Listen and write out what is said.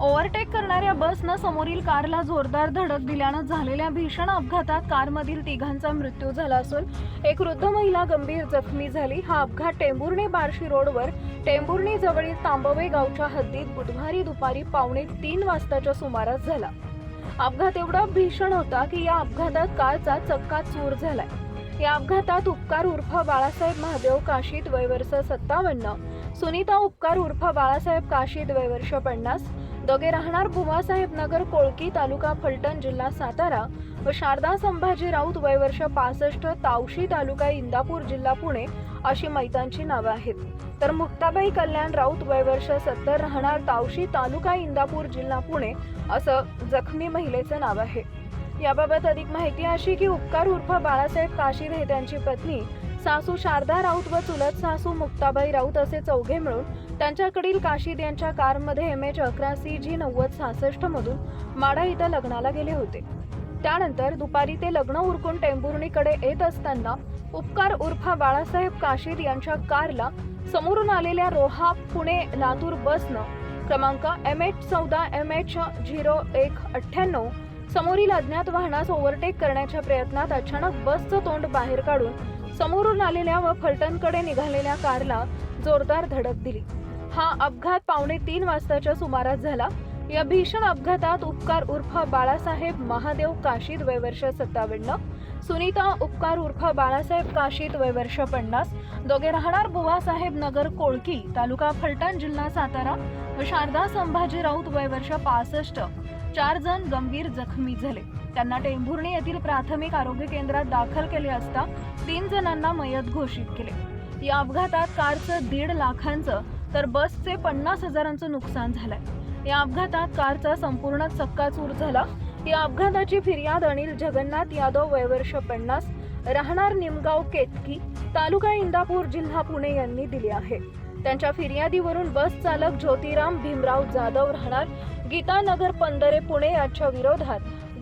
Overtake करणाऱ्या बसनं समोरील कारला जोरदार धडक दिल्यानं झालेल्या भीषण अपघातात कारमधील तिघांचा मृत्यू झाला असून एक वृद्ध महिला गंभीर जखमी झाली. हा अपघात टेंभुर्णी बार्शी रोडवर टेंभुर्णी जवळील तांबवे गावच्या हद्दीत बुधवारी दुपारी पावणे तीन वाजताच्या सुमारास झाला. अपघात एवढा भीषण होता की या अपघातात कारचा चक्का चूर झालाय. या अपघातात उपकार उर्फ बाळासाहेब महादेव काशीत वयवर्ष सत्तावन्न सुनीता उपकार उर्फ बाळासाहेब काशी द्वे वर्ष पन्नास. दोघे राहणार भुवासाहेब नगर कोळकी तालुका फलटण जिल्हा सातारा व शारदा संभाजी राऊत वयवर्ष पासष्ट तावशी तालुका इंदापूर जिल्हा पुणे अशी मैतांची नावं आहेत. तर मुक्ताबाई कल्याण राऊत वयवर्ष सत्तर राहणार तावशी तालुका इंदापूर जिल्हा पुणे असं जखमी महिलेचं नाव आहे. याबाबत अधिक माहिती अशी की उपकार उर्फ बाळासाहेब काशीद हे त्यांची पत्नी सासू शारदा राऊत व चुलत सासू मुक्ताबाई राऊत असे चौघे मिळून त्यांच्याकडील काशीद यांच्या कारमध्ये एम एच अकरा सी जी नव्वद सहासष्ट मधून माडा इथं लग्नाला गेले होते. त्यानंतर दुपारी ते लग्न उरकून टेंभुर्णीकडे येत असताना उपकार उर्फ बाळासाहेब काशीद यांच्या कारला समोरून आलेल्या रोहा पुणे लातूर बसनं क्रमांक एम एच चौदा एम एच झिरो एक अठ्ठ्याण्णव समोरील अज्ञात वाहनास ओव्हरटेक करण्याच्या प्रयत्नात अचानक बसचं तोंड बाहेर काढून समोरून आलेल्या व फलटणकडे निघालेल्या कारला जोरदार धडक दिली. हा अपघात पावणे तीन वाजताच्या सुमारास झाला. या भीषण अपघातात उपकार उर्फ बाळासाहेब महादेव काशीद वयवर्ष सत्तावन्न सुनीता उपकार उर्फ बाळासाहेब काशीद वयवर्ष पन्नास दोघे राहणार बुवासाहेब नगर कोळकी तालुका फलटण जिल्हा सातारा व शारदा संभाजी राऊत वयवर्ष पासष्ट चार जण गंभीर जखमी झाले. त्यांना टेंभुर्णी येथील प्राथमिक आरोग्य केंद्रात दाखल केले असता तीन जणांना मयत घोषित केले. या अपघातात कारचं दीड लाखांचं तर बसचे पन्नास हजारांचं नुकसान झालंय. या अपघातात कारचा संपूर्ण चक्काचूर झाला. या अपघाताची फिर्याद अनिल जगन्नाथ यादव वयवर्ष पन्नास राहणार निमगाव केतकी तालुका इंदापूर जिल्हा पुणे यांनी दिली आहे. त्यांच्या फिर्यादीवरून बस चालक ज्योतिराम भीमराव जाधव राहणार गीतानगर पंधरे पुणे यांच्या विरोधात